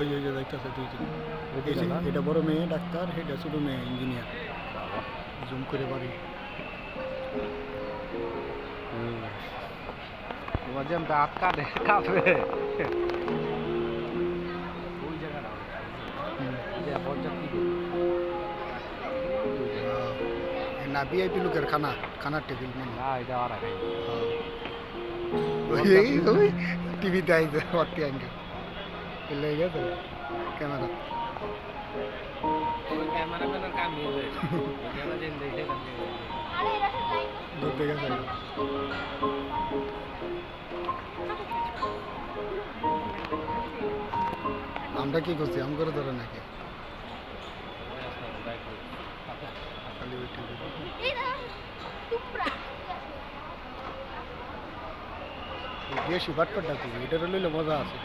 ওই ওই যে দেখতেছে দুইজন এটা বড় মেয়ে ডাক্তার এটা ছোট মেয়ে ইঞ্জিনিয়ার জুম করে বাড়ি वजन पे आपका देखा पे कोई जगह ना ये बहुत जल्दी ना भी आई पी लोग खाना खाना टेबल में ना इधर आ रहा है ওই টিভিতে আইছে এলে গেছে ক্যামেরা ধরতে গেছে আমরা কি করছি আম করে ধরে নাকি খালি ওই দেশি বাটপাটটা কি এটা লইলে মজা আছে।